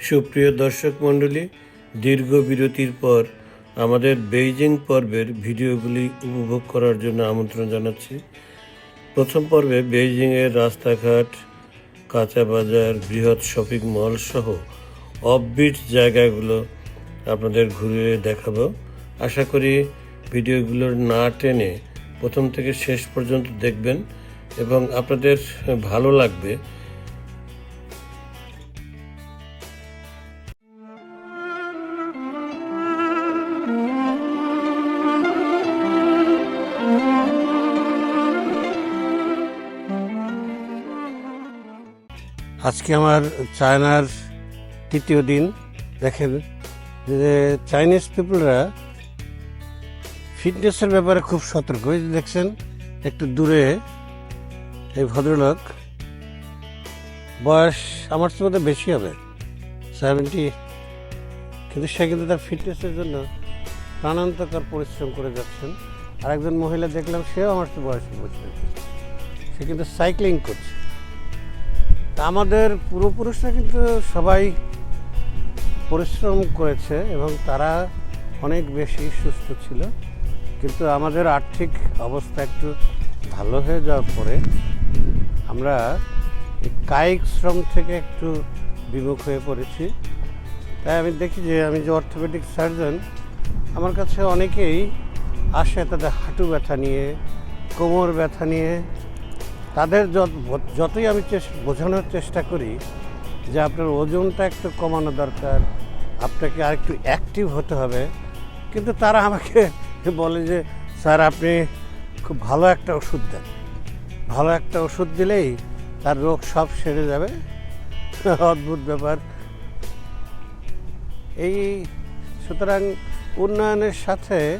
সুপ্রিয় দর্শক মণ্ডলী, দীর্ঘ বিরতির পর আমাদের বেইজিং পর্বের ভিডিওগুলি উপভোগ করার জন্য আমন্ত্রণ জানাচ্ছি। প্রথম পর্বে বেইজিংয়ের রাস্তাঘাট, কাঁচা বাজার, বৃহৎ শপিং মল সহ অফবিট জায়গাগুলো আপনাদের ঘুরে দেখাবো। আশা করি ভিডিওগুলোর না টেনে প্রথম থেকে শেষ পর্যন্ত দেখবেন এবং আপনাদের ভালো লাগবে। আজকে আমার চায়নার তৃতীয় দিন, দেখেন, যে চাইনিজ পিপলরা ফিটনেসের ব্যাপারে খুব সতর্ক। দেখছেন, একটু দূরে এই ভদ্রলোক, বয়স আমার মধ্যে বেশি হবে সেভেন্টি কিন্তু সে কিন্তু তার ফিটনেসের জন্য প্রাণান্তকর পরিশ্রম করে যাচ্ছেন। আর একজন মহিলা দেখলাম, সেও আমার বয়সে বসে সে কিন্তু সাইক্লিং করছে। আমাদের পূর্বপুরুষরা কিন্তু সবাই পরিশ্রম করেছে এবং তারা অনেক বেশি সুস্থ ছিল। কিন্তু আমাদের আর্থিক অবস্থা একটু ভালো হয়ে যাওয়ার পরে আমরা কায়িক শ্রম থেকে একটু বিমুখ হয়ে পড়েছি। তাই আমি দেখি যে আমি যে অর্থোপেডিক সার্জন আমার কাছে অনেকেই আসে তাদের হাঁটু ব্যথা নিয়ে, কোমর ব্যথা নিয়ে তাদের যত- যতই আমি বোঝানোর চেষ্টা করি যে আপনার ওজনটা একটু কমানো দরকার, আপনাকে আরেকটু অ্যাক্টিভ হতে হবে। কিন্তু তারা আমাকে বলে যে, স্যার, আপনি খুব ভালো একটা ওষুধ দেন। ভালো একটা ওষুধ দিলেই তার রোগ সব সেরে যাবে। অদ্ভুত ব্যাপার। এই সুতরাং উন্নয়নের সাথে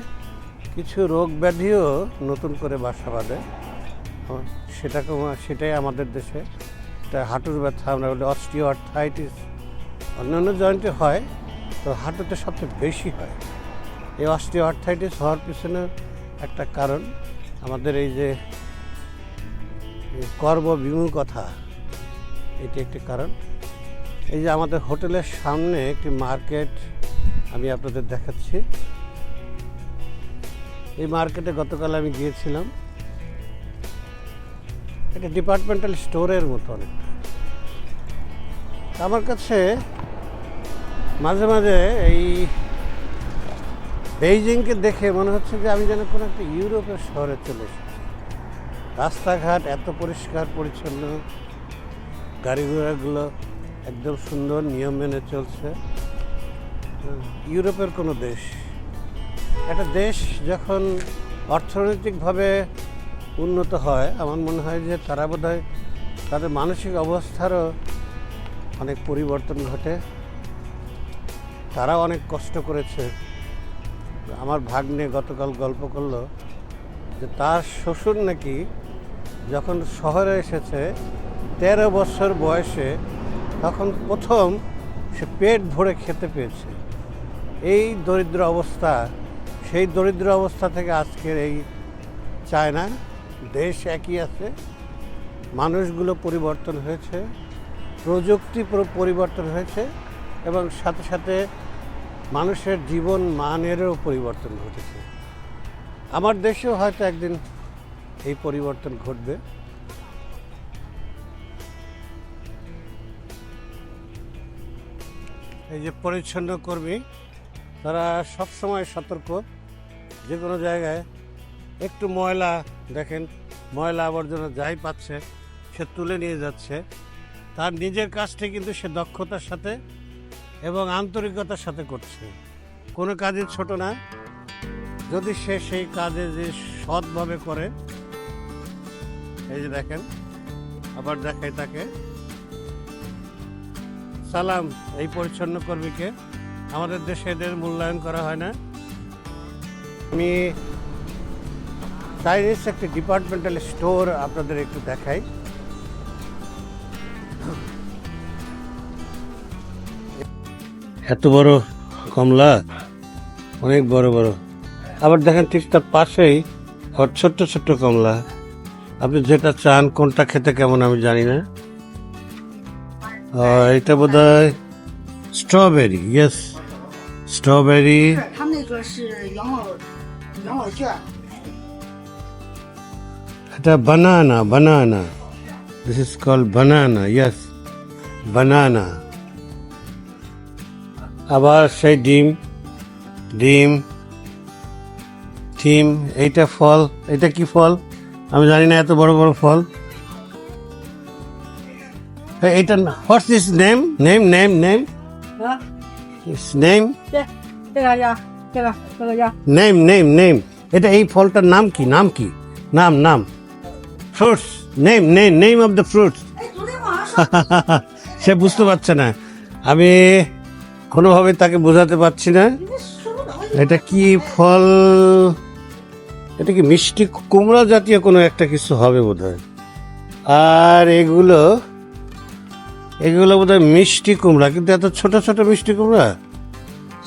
কিছু রোগ ব্যাধিও নতুন করে বাসা বাঁধে। সেটাকে সেটাই আমাদের দেশে। এটা হাঁটুর ব্যথা, আমরা বলি অস্টিও আর্থাইটিস অন্যান্য জয়েন্টে হয়, তো হাঁটুতে সবচেয়ে বেশি হয়। এই অস্টিও আর্থাইটিস হওয়ার পিছনে একটা কারণ, আমাদের এই যে কর্মবিমুখতা এটি একটি কারণ। এই যে আমাদের হোটেলের সামনে একটি মার্কেট, আমি আপনাদের দেখাচ্ছি। এই মার্কেটে গতকাল আমি গিয়েছিলাম। এটা ডিপার্টমেন্টাল স্টোরের মতো অনেকটা আমার কাছে মাঝে মাঝে এই বেইজিংকে দেখে মনে হচ্ছে যে আমি যেন কোনো একটা ইউরোপের শহরে চলে এসেছি। রাস্তাঘাট এত পরিষ্কার, পরিচ্ছন্ন, গাড়ি ঘোড়াগুলো একদম সুন্দর, নিয়ম মেনে চলছে। ইউরোপের কোনো দেশ। একটা দেশ যখন অর্থনৈতিকভাবে উন্নত হয়, আমার মনে হয় যে তারা বোধহয় তাদের মানসিক অবস্থারও অনেক পরিবর্তন ঘটে। তারা অনেক কষ্ট করেছে। আমার ভাগ্নে গতকাল গল্প করল যে তার শ্বশুর নাকি যখন শহরে এসেছে তেরো বছর বয়সে, তখন প্রথম সে পেট ভরে খেতে পেয়েছে। এই দরিদ্র অবস্থা, সেই দরিদ্র অবস্থা থেকে আজকের এই চায়না দেশ একই আছে, মানুষগুলো পরিবর্তন হয়েছে, প্রযুক্তি পরিবর্তন হয়েছে এবং সাথে সাথে মানুষের জীবন মানেরও পরিবর্তন ঘটেছে। আমার দেশেও হয়তো একদিন এই পরিবর্তন ঘটবে। এই যে পরিচ্ছন্ন কর্মী, তারা সবসময় সতর্ক, যে কোনো জায়গায় একটু ময়লা দেখেন, ময়লা আবর্জনা যাই পাচ্ছে, সে তুলে নিয়ে যাচ্ছে। তার নিজের কাজটি কিন্তু সে দক্ষতার সাথে এবং আন্তরিকতার সাথে করছে। কোনো কাজে ছোট না। যদি সে সেই কাজে যে সৎভাবে করে, এই যে দেখেন, আবার দেখাই তাকে। সালাম, এই পরিচ্ছন্ন কর্মীকে। আমাদের দেশে এদের মূল্যায়ন করা হয় না। আমি চাইনিজ একটি ডিপার্টমেন্টাল স্টোর আপনাদের একটু দেখাই। এত বড় কমলা? অনেক বড় বড়। আবার দেখেন ঠিক তার পাশেই ছোট্ট ছোট্ট কমলা। আপনি যেটা চান কোনটা খেতে কেমন আমি জানি না। এটা বোধ হয় স্ট্রবেরি ইয়েস স্ট্রবেরি একটা banana banana this is call banana yes banana আবার সেই ডিম ডিম থিম এইটা ফল এটা কি ফল? আমি জানি না এত বড় বড় ফল। এইটা what's is name name name name name name name name এটা এই ফলটার নাম কি? নাম কি? নাম নাম। Fruits name name name of the fruits সে বুঝতে পারছে না। আমি কোনোভাবে তাকে বোঝাতে পারছি না। এটা কি ফল? এটা কি মিষ্টি কুমড়া জাতীয় কোনো একটা কিছু হবে বোধ আর এগুলো এগুলো বোধ মিষ্টি কুমড়া। কিন্তু এত ছোট ছোট মিষ্টি কুমড়া?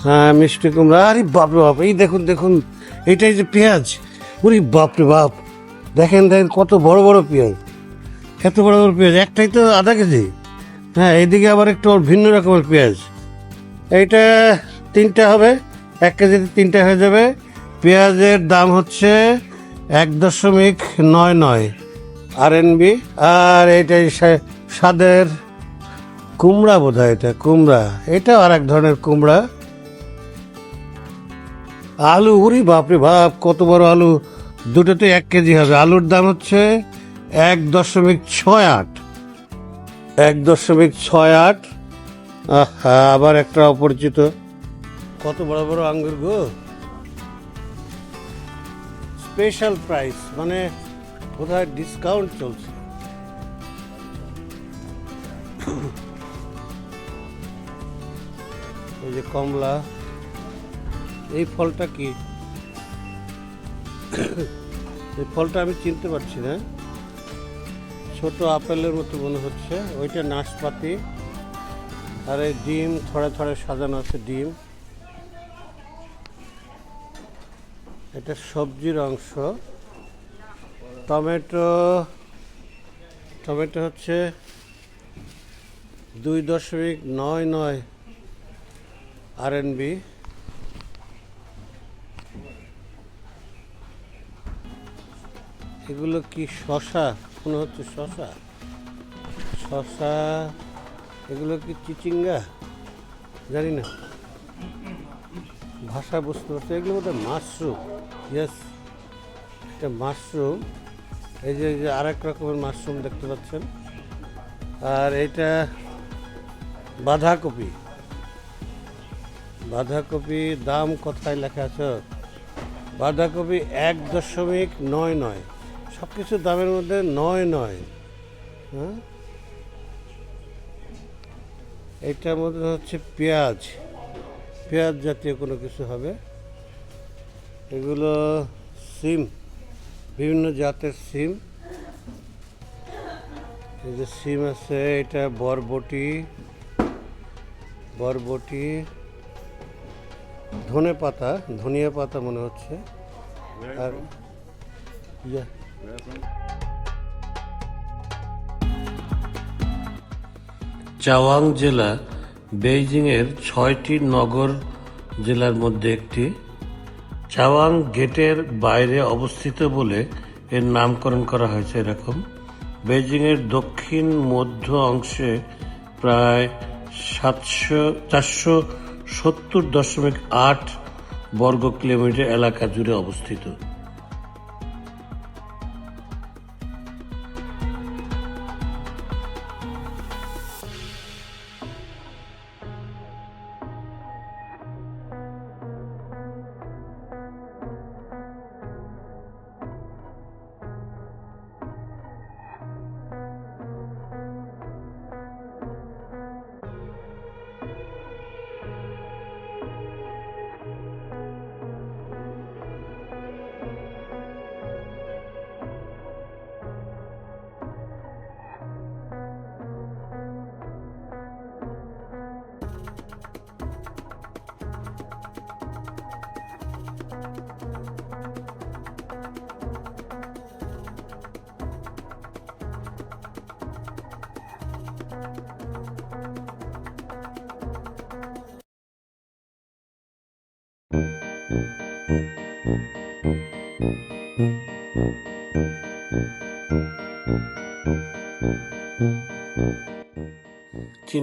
হ্যাঁ মিষ্টি কুমড়া। আরে বাপরে বাপ এই দেখুন দেখুন। এটাই যে পেঁয়াজ। ওরে বাপরে বাপ। দেখেন দেখেন কত বড় বড় পেঁয়াজ। এত বড় বড় পেঁয়াজ, একটাই তো আধা কেজি। হ্যাঁ এইদিকে আবার একটু ভিন্ন রকমের পেঁয়াজ। এইটা তিনটা হবে, এক কেজিতে তিনটা হয়ে যাবে। পেঁয়াজের দাম হচ্ছে এক দশমিক নয় নয় আর বি আর এইটাই স্বাদের কুমড়া বোধ এটা, কুমড়া। এটাও আর এক ধরনের কুমড়া। আলু, উরি, বাপরে বাপ, কত বড় আলু। দুটোতে এক কেজি হবে। আলুর দাম হচ্ছে এক দশমিক ছয় আট। এক দশমিক ছয় আট। হ্যাঁ আবার একটা অপরিচিত। কত বড় বড় আঙ্গুর গো। স্পেশাল প্রাইস মানে কোথায় ডিসকাউন্ট চলছে? এই যে কমলা, এই ফলটা কি? এই ফলটা আমি চিনতে পারছি না। ছোট আপেলের মতো মনে হচ্ছে। ওইটা নাশপাতি আর এই ডিম, থড়ে থড়ে সাজানো আছে ডিম। এটা সবজির অংশ। টমেটো টমেটো হচ্ছে দুই দশমিক নয় নয় আর এগুলো কি শশা? মনে হচ্ছে শশা। শশা, এগুলো কি চিচিঙ্গা? জানি না। ভাষা বুঝতে পারছি এগুলো বোধহয় মাশরুম। ইয়েস এটা মাশরুম। এই যে এই যে আরেক রকমের মাশরুম দেখতে পাচ্ছেন। আর এটা বাঁধাকপি। বাঁধাকপি দাম কোথায় লেখা আছে? বাঁধাকপি এক দশমিক নয় নয়। সব কিছু দামের মধ্যে নয় নয়। হ্যাঁ? এটার মধ্যে হচ্ছে পেঁয়াজ। পেঁয়াজ জাতীয় কোনো কিছু হবে। এগুলো সিম, বিভিন্ন জাতের সিম। এই যে সিম আছে, এটা বরবটি বরবটি ধনে পাতা ধনিয়া পাতা মনে হচ্ছে। আর ইয়া চাওয়াং জেলা বেইজিংয়ের ছয়টি নগর জেলার মধ্যে একটি। চাওয়াং গেটের বাইরে অবস্থিত বলে এর নামকরণ করা হয়েছে এরকম। বেইজিংয়ের দক্ষিণ মধ্য অংশে প্রায় সাতশো, চারশো সত্তর দশমিক আট বর্গ কিলোমিটার এলাকা জুড়ে অবস্থিত।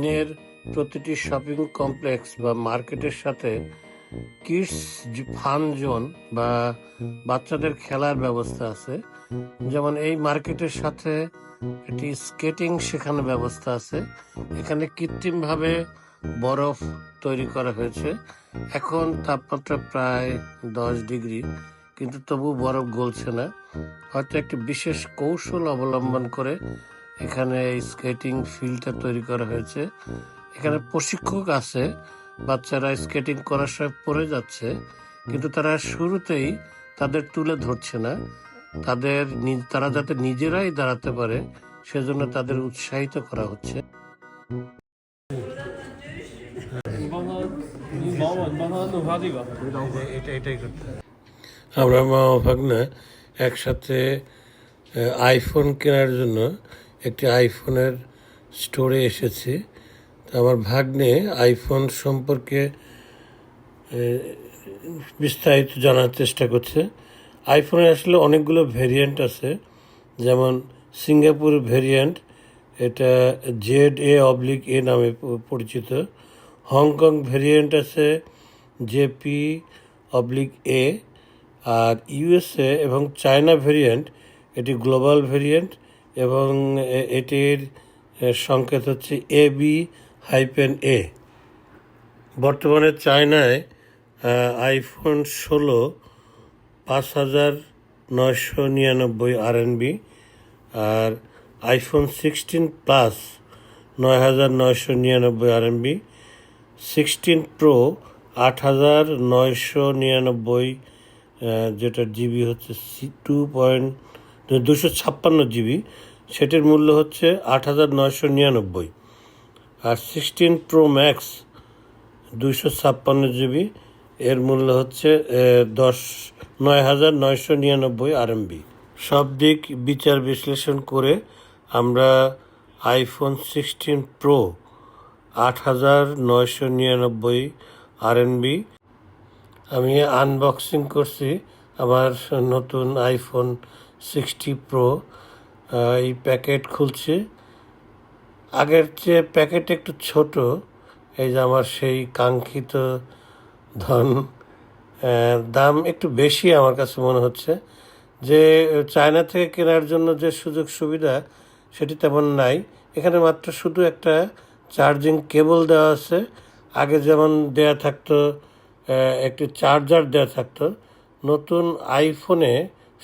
চীনের প্রতিটি শপিং কমপ্লেক্স বা মার্কেটের সাথে কিডস ফান জোন বা বাচ্চাদের খেলার ব্যবস্থা আছে। যেমন এই মার্কেটের সাথে একটি স্কেটিং শেখানোর ব্যবস্থা আছে। এখানে কৃত্রিমভাবে বরফ তৈরি করা হয়েছে। এখন তাপমাত্রা প্রায় দশ ডিগ্রি, কিন্তু তবু বরফ গলছে না। হয়তো একটি বিশেষ কৌশল অবলম্বন করে এখানে স্কেটিং ফিল্ডটা তৈরি করা হয়েছে। এখানে প্রশিক্ষক আছে, বাচ্চারা স্কেটিং করার সময় পড়ে যাচ্ছে, কিন্তু তারা শুরুতেই তাদের তুলে ধরছে না। তাদের তারা যাতে নিজেরাই দাঁড়াতে পারে, সেজন্য তাদের উৎসাহিত করা হচ্ছে। আমরা মা ও ভাগনা একসাথে আইফোন কেনার জন্য একটি আইফোনের স্টোরে এসেছি। তো আমার ভাগ্নে আইফোন সম্পর্কে বিস্তারিত জানার চেষ্টা করছে। আইফোনের আসলে অনেকগুলো ভেরিয়েন্ট আছে। যেমন সিঙ্গাপুর ভেরিয়েন্ট এটা জেড এ অবলিক এ নামে পরিচিত। হংকং ভেরিয়েন্ট আছে, জেপি অবলিক এ। আর ইউএসএ এবং চায়না ভেরিয়েন্ট এটি গ্লোবাল ভেরিয়েন্ট এবং এটির সংকেত হচ্ছে এ বি হাইপেন এ। বর্তমানে চায়নায় আইফোন ষোলো, পাঁচ হাজার নয়শো নিরানব্বই আরএনবি আর আইফোন সিক্সটিন প্লাস নয় হাজার নয়শো নিরানব্বই আরএনবি, সিক্সটিন প্রো আট হাজার নয়শো নিরানব্বই যেটা জিবি হচ্ছে টু পয়েন্ট দুশো ছাপ্পান্ন জিবি, সেটির মূল্য হচ্ছে আট হাজার নয়শো নিরানব্বই। আর সিক্সটিন প্রো ম্যাক্স দুশো ছাপ্পান্ন জিবি, এর মূল্য হচ্ছে দশ, নয় হাজার নয়শো নিরানব্বই আরএমবি। সব দিক বিচার বিশ্লেষণ করে আমরা আইফোন সিক্সটিন প্রো আট হাজার নয়শো নিরানব্বই আরএনবি আমি আনবক্সিং করছি আমার নতুন আইফোন সিক্সটি প্রো এই প্যাকেট খুলছি। আগের চেয়ে প্যাকেট একটু ছোট, এই যে আমার সেই কাঙ্ক্ষিত ধন দাম একটু বেশি আমার কাছে মনে হচ্ছে। যে, চায়না থেকে কেনার জন্য যে সুযোগ সুবিধা, সেটি তেমন নাই। এখানে মাত্র শুধু একটা চার্জিং কেবল দেওয়া আছে। আগে যেমন দেয়া থাকতো একটি চার্জার দেওয়া থাকতো, নতুন আইফোনে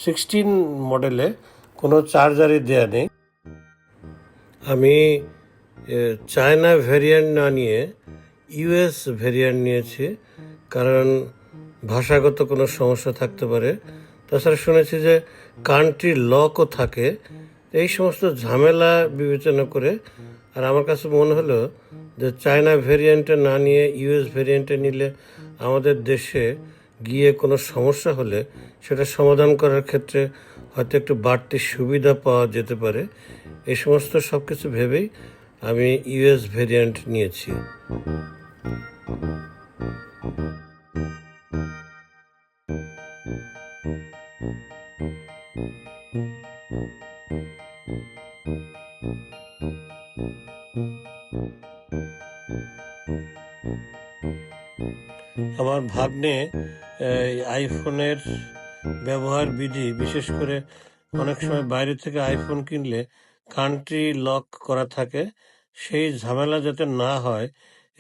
সিক্সটিন মডেলে কোনো চার্জারই দেয়া নেই। আমি চায়না ভেরিয়েন্ট না নিয়ে ইউএস ভেরিয়েন্ট নিয়েছি, কারণ ভাষাগত কোনো সমস্যা থাকতে পারে। তাছাড়া শুনেছি যে কান্ট্রি লকও থাকে। এই সমস্ত ঝামেলা বিবেচনা করে, আর আমার কাছে মনে হলো যে চায়না ভেরিয়েন্টে না নিয়ে ইউএস ভেরিয়েন্টে নিলে আমাদের দেশে গিয়ে কোনো সমস্যা হলে সেটা সমাধান করার ক্ষেত্রে হয়তো একটু বাড়তি সুবিধা পাওয়া যেতে পারে। এই সমস্ত সব কিছু ভেবেই আমি ইউএস ভেরিয়েন্ট নিয়েছি। আমার ভাগ্নে আইফোনের ব্যবহার বিধি, বিশেষ করে অনেক সময় বাইরে থেকে আইফোন কিনলে কান্ট্রি লক করা থাকে, সেই ঝামেলা যাতে না হয়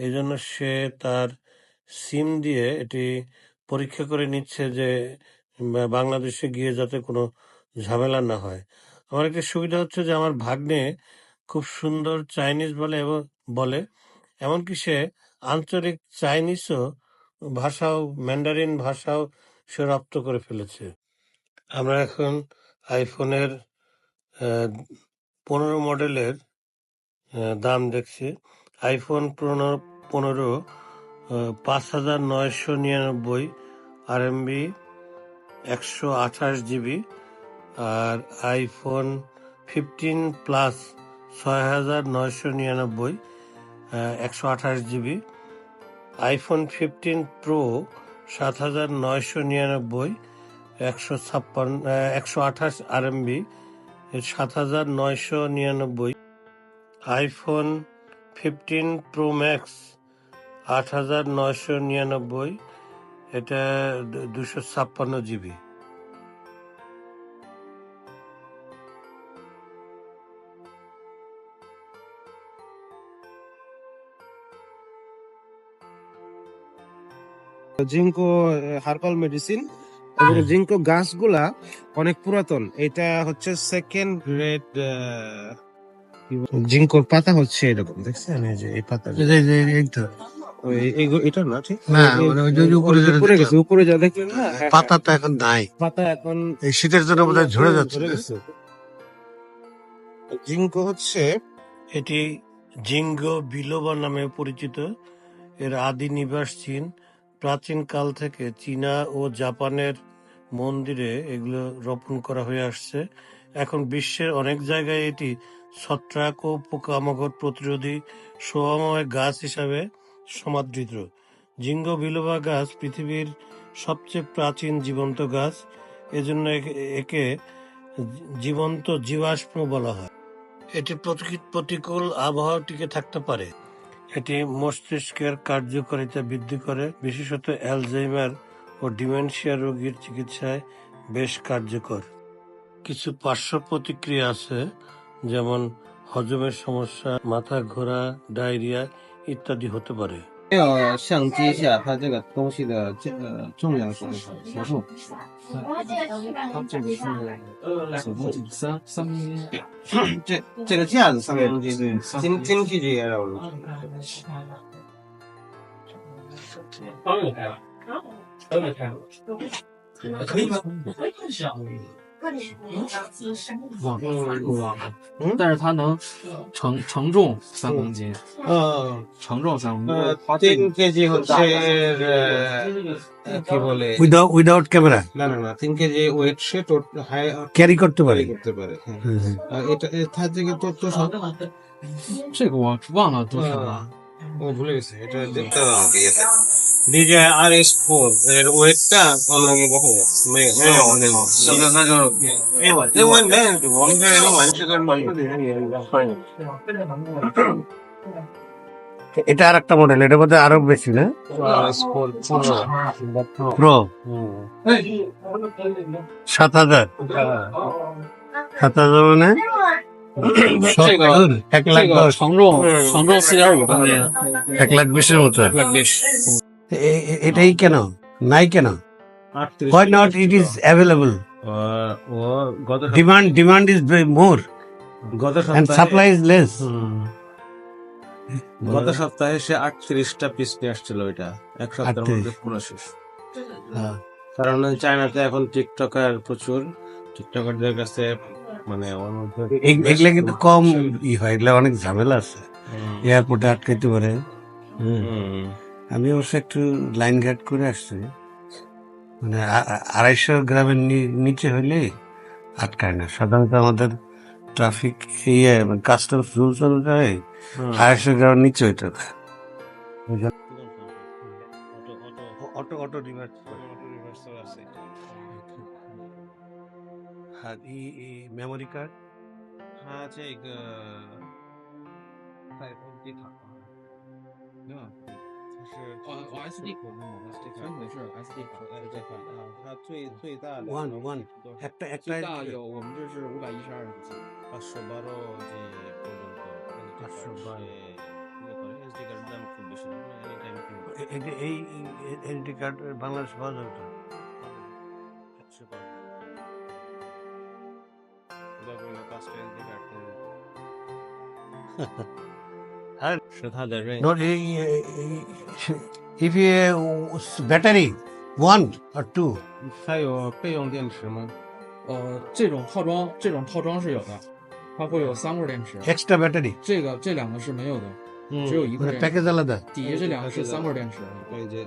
এই জন্য সে তার সিম দিয়ে এটি পরীক্ষা করে নিচ্ছে যে বাংলাদেশে গিয়ে যাতে কোনো ঝামেলা না হয়। আমার একটা সুবিধা হচ্ছে যে, আমার ভাগ্নে খুব সুন্দর চাইনিজ বলে এবং বলে, এমনকি সে আঞ্চলিক চাইনিজও ভাষাও ম্যান্ডারিন ভাষাও সে রপ্ত করে ফেলেছে। আমরা এখন আইফোনের পনেরো মডেলের দাম দেখছি। আইফোন পনেরো পনেরো পাঁচ হাজার নয়শো নিরানব্বই আর আরএমবি একশো আঠাশ জিবি আর আইফোন ফিফটিন প্লাস ছয় হাজার নয়শো নিরানব্বই একশো আঠাশ জিবি। আইফোন ফিফটিন প্রো সাত হাজার নয়শো নিরানব্বই, একশো ছাপ্পান্ন একশো আঠাশ আর আরএমবি সাত হাজার নয়শো নিরানব্বই। আইফোন ফিফটিন প্রো ম্যাক্স আট হাজার নয়শো নিরানব্বই, এটা দুশো ছাপ্পান্ন জিবি। জিঙ্কো হার্বাল মেডিসিন এবং জিঙ্কো গাছগুলা অনেক পুরাতন। এটা হচ্ছে সেকেন্ড গ্রেড জিঙ্কোর পাতা হচ্ছে এরকম দেখছেন? এই যে এই পাতা এই তো। এটা না ঠিক? না, এই- ওই যে উপরে যেটা উপরে দেখলাম। গেছে উপরে যা দেখলেন না? হ্যাঁ, পাতা তো এখন নাই। পাতা এখন এই শীতের জন্য বোধহয় ঝরে যাচ্ছে। জিঙ্কো হচ্ছে এটি জিঙ্গো বিলোবা নামে পরিচিত। এর আদি নিবাস চীন। প্রাচীন কাল থেকে চীনা ও জাপানের মন্দিরে এগুলো রোপণ করা হয়ে আসছে। এখন বিশ্বের অনেক জায়গায় এটি ছত্রাক ও পোকামাকড় প্রতিরোধী শোভাময় গাছ হিসাবে সমাদৃত। জিঙ্গ বিলোবা গাছ পৃথিবীর সবচেয়ে প্রাচীন জীবন্ত গাছ। এজন্য একে জীবন্ত জীবাশ্ম বলা হয়। এটি প্রতিকূল আবহাওয়া টিকে থাকতে পারে। এটি মস্তিষ্কের কার্যকারিতা বৃদ্ধি করে, বিশেষত অ্যালজাইমার ও ডিমেনশিয়া রোগীর চিকিৎসায় বেশ কার্যকর। কিছু পার্শ্ব প্রতিক্রিয়া আছে, যেমন হজমের সমস্যা, মাথা ঘোরা, ডায়রিয়া ইত্যাদি হতে পারে। 没有相机下，它这个东西的这个重要性、强度，它是、这这个架子上面东西是经经济级的了，方拍吧？方便拍了，可以吗？可以。嗯，但是它能承承重三公斤，嗯，承重三公斤。 তিন কেজি হচ্ছে কি বলে উইদাউট উইদাউট ক্যামেরা না না না তিন কেজি ওয়েট সে হাই ক্যারি করতে পারে করতে পারে হ্যাঁ। আর এটা এ- তার থেকে তথ্য সব 这个我忘了多少了。 ও ভুলে গেছে এটা দেখতে হবে আমাকে ইয়েতে এটা আর একটা মডেল এটা বোধহয় আরও বেশি না? প্রো সাত হাজার? সাত হাজার মানে? এক লাখ সংগ্রহ সংগ্রহ হ্যাঁ। এক লাখ বিশের মতো। এক লাখ বিশ। এটাই কেন? নাই কেন? Why not it is available demand demand is more গত এন্ড সাপ্লাই ইজ লেস গত সপ্তাহে সে আটত্রিশটা পিস নিয়ে আসছিল ওইটা। এক সপ্তাহের মধ্যে পুরো শেষ। কারণ চায়নাতে এখন টিকটকার প্রচুর। টিকটকারদের কাছে মানে এগুলা কিন্তু কম ই হয় এগুলা অনেক ঝামেলা আছে। এয়ারপোর্টে আটকাইতে পারে। হুম। আমি অবশ্য একটু লাইন ঘাট করে আসছি। মানে আড়াইশো গ্রামের নিচে হইলে আটকায় না। সাধারণত আমাদের ট্রাফিক ইয়ে কাস্টমস রুলস অনুযায়ী আড়াইশো গ্রামের নিচে হইতে অটো আছে। ই মেমোরি কার্ড হ্যাঁ। 是，哦哦，S D，全，S，是，S D，呃，这块，啊，它最最大的，最大有，我们这是五百一十二 G，，啊，是。是它的任意。Not if if battery one or two。还有备用电池吗？呃，这种套装，这种套装是有的，它会有三块电池。Extra battery。这个这两个是没有的，嗯、只有一块。Package 了的。底下这两个是三块电池。对对。对对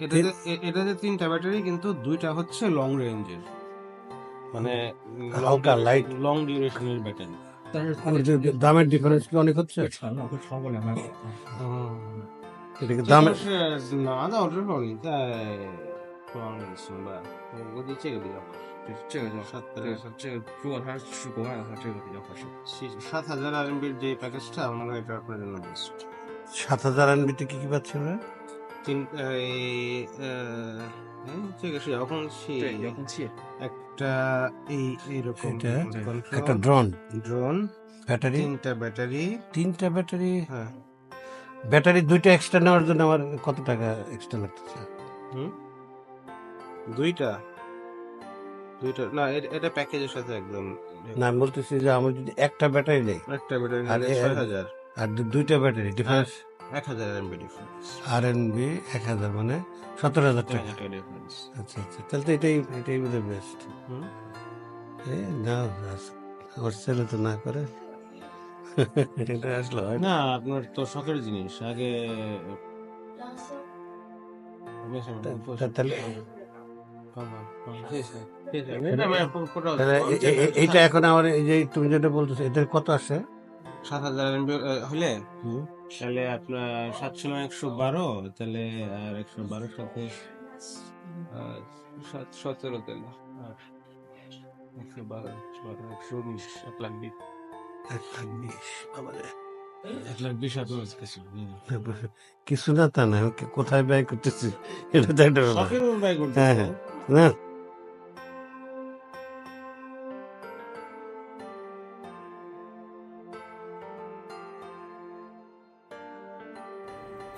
এটাতে এ- এটাতে তিনটা ব্যাটারি কিন্তু দুইটা হচ্ছে লং রেঞ্জের মানে হালকা, light। লং ডিউরেশনের ব্যাটারি 但是它 আর的 যে- যে দামের ডিফারেন্স কি অনেক হচ্ছে 会沉了，会超过两百瓦。 এটাকে 这 দামের 个是拿到之后你再装也行吧，我估计这个比较合适。对，这个就这个这个，如果它是国外的话，这个比较合适。 সাত হাজার আরএমবির যে প্যাকেজটা আমার এটা আপনার জন্য বেস্ট সাত হাজার এনবিতে কি কি পাচ্ছি আমরা তিন হ্যাঁ যখন ছি যখন ছি একটা এই এইরকম একটা ড্রোন ড্রোন ব্যাটারি তিনটা ব্যাটারি তিনটা ব্যাটারি হ্যাঁ। ব্যাটারি দুইটা এক্সট্রা নেওয়ার জন্য আমার কত টাকা এক্সট্রা লাগতেছে? হুম? দুইটা? দুইটা? না এটা প্যাকেজের সাথে একদম না বলতেছি যে আমার যদি একটা ব্যাটারি নেই একটা ব্যাটারি আর 6000 আর দুইটা ব্যাটারি ডিফারেন্স এক হাজার এমবি ডিফারেন্স আর এন বি এক হাজার মানে সতেরো হাজার টাকা। ডিফারেন্স আচ্ছা আচ্ছা তাহলে তো এটাই এটাই বোধহয় বেস্ট হুম? এই না ওর ছেলে তো না করে। এটা আসলে হয় না? আপনার তো শখের জিনিস। আগে তাহলে এইটা এখন আমার এই যে তুমি যেটা বলতেছো এটার কত আছে সাত হাজার এমবি হলে? তাহলে আপনার সাতশো একশো বারো তাহলে আর একশো বারো সাথে সাত সতেরো তাহলে। একশো বারো একশো বারো একশো উনিশ এক লাখ বিশ। এক লাখ বিশ এক লাখ বিশ আপনার কাছে। কিছু না তা না কোথায় ব্যয় করতেছি এটা তো একটা ব্যয় করতে হ্যাঁ হ্যাঁ। না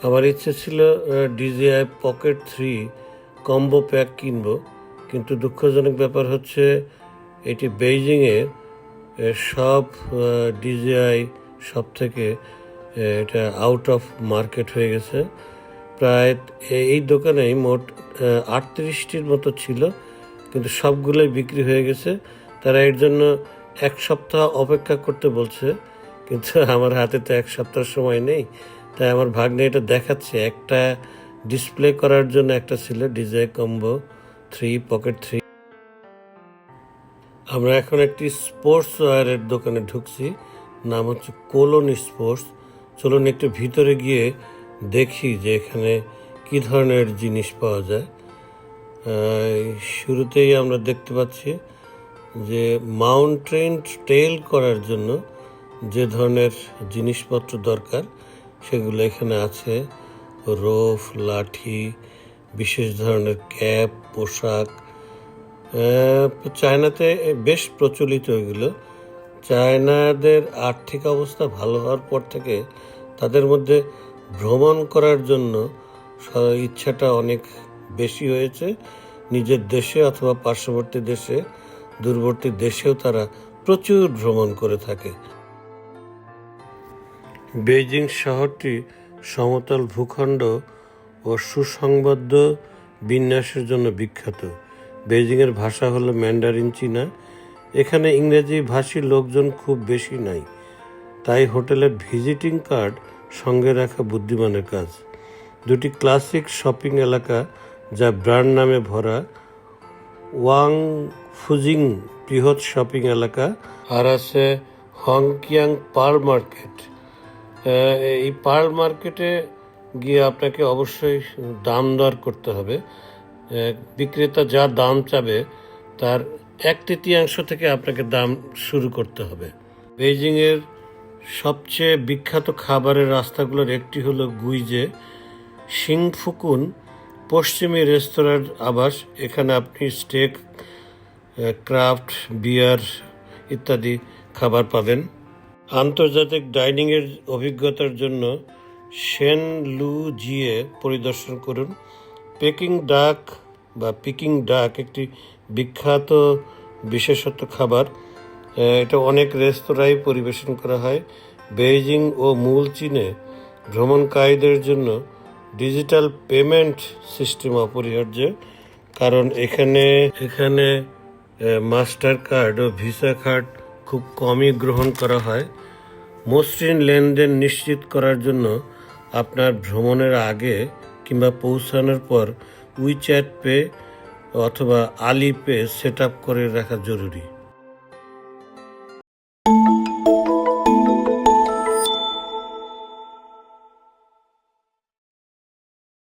আমার ইচ্ছে ছিল DJI pocket three combo pack কিনব, কিন্তু দুঃখজনক ব্যাপার হচ্ছে, এটি বেইজিংয়ে সব ডিজিআই সব থেকে এটা আউট অফ মার্কেট হয়ে গেছে। প্রায় এই দোকানেই মোট আটত্রিশটির মতো ছিল, কিন্তু সবগুলোই বিক্রি হয়ে গেছে। তারা এর জন্য এক সপ্তাহ অপেক্ষা করতে বলছে, কিন্তু আমার হাতে তো এক সপ্তাহ সময় নেই। তাই আমার ভাগ্নে এটা দেখাচ্ছে। একটা ডিসপ্লে করার জন্য একটা ছিল design combo three pocket three আমরা এখন একটি স্পোর্টস ওয়ারের দোকানে ঢুকছি। নাম হচ্ছে কোলনি স্পোর্টস চলুন একটু ভিতরে গিয়ে দেখি যে এখানে কি ধরনের জিনিস পাওয়া যায়। শুরুতেই আমরা দেখতে পাচ্ছি যে মাউন্টেন ট্রেল করার জন্য যে ধরনের জিনিসপত্র দরকার সেগুলো এখানে আছে। রোফ, লাঠি, বিশেষ ধরনের ক্যাপ, পোশাক। চায়নাতে বেশ প্রচলিত এগুলো। চায়নাদের আর্থিক অবস্থা ভালো হওয়ার পর থেকে তাদের মধ্যে ভ্রমণ করার জন্য ইচ্ছাটা অনেক বেশি হয়েছে। নিজের দেশে অথবা পার্শ্ববর্তী দেশে, দূরবর্তী দেশেও তারা প্রচুর ভ্রমণ করে থাকে। বেইজিং শহরটি সমতল ভূখণ্ড ও সুসংবদ্ধ বিন্যাসের জন্য বিখ্যাত। বেইজিংয়ের ভাষা হলো ম্যান্ডারিন চীনা। এখানে ইংরেজি ভাষী লোকজন খুব বেশি নাই। তাই হোটেলের ভিজিটিং কার্ড সঙ্গে রাখা বুদ্ধিমানের কাজ। দুটি ক্লাসিক শপিং এলাকা যা ব্র্যান্ড নামে ভরা ওয়াং ফুজিং বৃহৎ শপিং এলাকা আর আছে হংকিয়াং পার মার্কেট। এই পার্ল মার্কেটে গিয়ে আপনাকে অবশ্যই দাম দর করতে হবে। বিক্রেতা যা দাম চাবে, তার এক তৃতীয়াংশ থেকে আপনাকে দাম শুরু করতে হবে। বেইজিংয়ের সবচেয়ে বিখ্যাত খাবারের রাস্তাগুলোর একটি হলো গুইজে। সিংফুকুন পশ্চিমী রেস্তোরাঁর আবাস, এখানে আপনি স্টেক ক্রাফট, বিয়ার ইত্যাদি খাবার পাবেন। আন্তর্জাতিক ডাইনিংয়ের অভিজ্ঞতার জন্য সেন লু জিয়ে পরিদর্শন করুন। পেকিং ডাক বা পিকিং ডাক একটি বিখ্যাত বিশেষত খাবার। এটা অনেক রেস্তোরাঁয় পরিবেশন করা হয়। বেইজিং ও মূল চীনে ভ্রমণকারীদের জন্য ডিজিটাল পেমেন্ট সিস্টেম অপরিহার্য, কারণ এখানে এখানে মাস্টার কার্ড ও ভিসা কার্ড খুব কমই গ্রহণ করা হয়। মসৃণ লেনদেন নিশ্চিত করার জন্য আপনার ভ্রমণের আগে কিংবা পৌঁছানোর পর উইচ্যাট পে অথবা আলি পে সেট করে রাখা জরুরি।